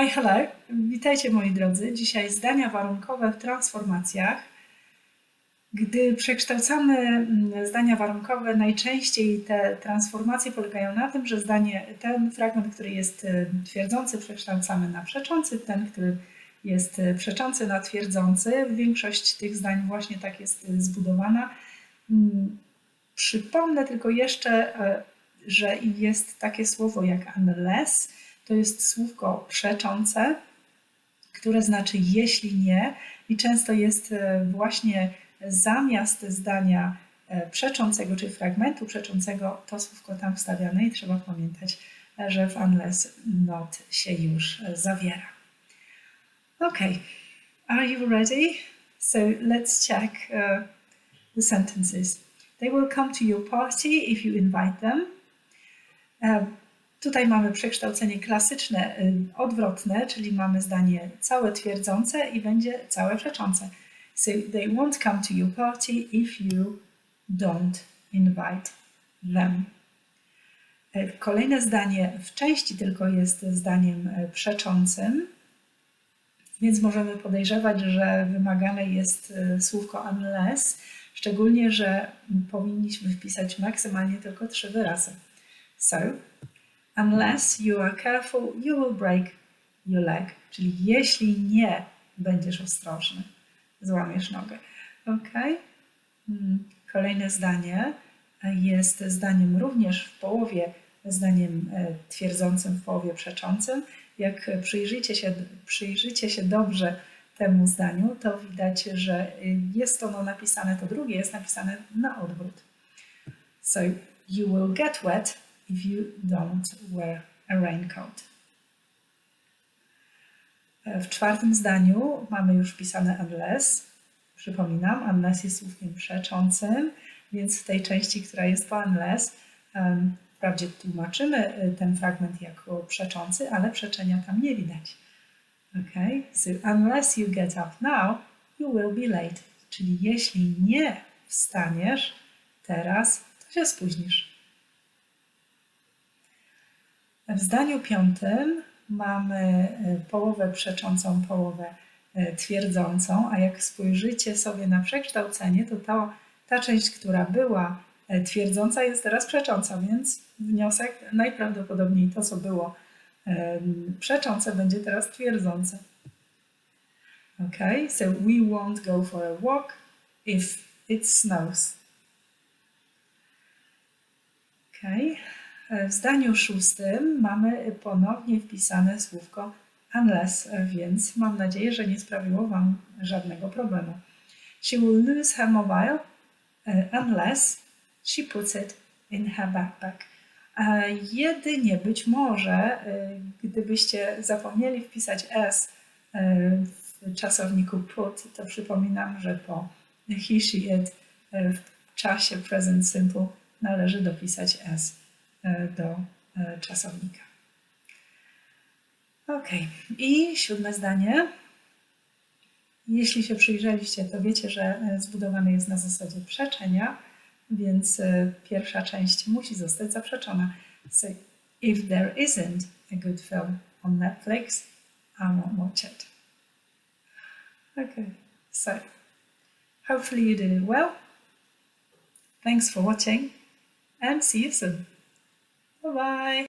Hi, hello. Witajcie moi drodzy. Dzisiaj zdania warunkowe w transformacjach. Gdy przekształcamy mm, zdania warunkowe, najczęściej te transformacje polegają na tym, że zdanie, ten fragment, który jest y, twierdzący, przekształcamy na przeczący, ten, który jest y, przeczący na twierdzący. Większość tych zdań właśnie tak jest y, zbudowana. Mm, Przypomnę tylko jeszcze, że jest takie słowo jak unless. To jest słówko przeczące, które znaczy jeśli nie, i często jest e, właśnie zamiast zdania e, przeczącego, czy fragmentu przeczącego, to słówko tam wstawiane i trzeba pamiętać, że w unless not się już zawiera. Okay, are you ready? So let's check uh, the sentences. They will come to your party if you invite them. E, Tutaj mamy przekształcenie klasyczne, y, odwrotne, czyli mamy zdanie całe twierdzące i będzie całe przeczące. So they won't come to your party if you don't invite them. E, Kolejne zdanie w części tylko jest zdaniem e, przeczącym, więc możemy podejrzewać, że wymagane jest słówko unless, szczególnie, że powinniśmy wpisać maksymalnie tylko trzy wyrazy. So, unless you are careful, you will break your leg. Czyli jeśli nie będziesz ostrożny, złamiesz nogę. Ok? Mm, Kolejne zdanie jest zdaniem również w połowie, zdaniem e, twierdzącym, w połowie przeczącym. Jak przyjrzycie się, przyjrzycie się dobrze temu zdaniu, to widać, że jest ono napisane, to drugie jest napisane na odwrót. So, you will get wet if you don't wear a raincoat. W czwartym zdaniu mamy już wpisane unless. Przypominam, unless jest słówkiem przeczącym, więc w tej części, która jest po unless, wprawdzie tłumaczymy y, ten fragment jako przeczący, ale przeczenia tam nie widać. Okay? So unless you get up now, you will be late. Czyli jeśli nie wstaniesz teraz, to się spóźnisz. W zdaniu piątym mamy y, połowę przeczącą, połowę y, twierdzącą, a jak spojrzycie sobie na przekształcenie, to ta, ta część, która była y, twierdząca, jest teraz przecząca, więc wniosek najprawdopodobniej to, co było przeczące, będzie teraz twierdzące. Ok, so we won't go for a walk if it snows. Okay. W zdaniu szóstym mamy ponownie wpisane słówko unless, więc mam nadzieję, że nie sprawiło Wam żadnego problemu. She will lose her mobile uh, unless she puts it in her backpack. Jedynie być może, gdybyście zapomnieli wpisać s w czasowniku put, to przypominam, że po he, she, it w czasie present simple należy dopisać s do czasownika. Ok, i siódme zdanie. Jeśli się przyjrzeliście, to wiecie, że zbudowane jest na zasadzie przeczenia, więc pierwsza część musi zostać zaprzeczona. So, if there isn't a good film on Netflix, I won't watch it. Okay, so hopefully you did it well. Thanks for watching and see you soon. Bye bye.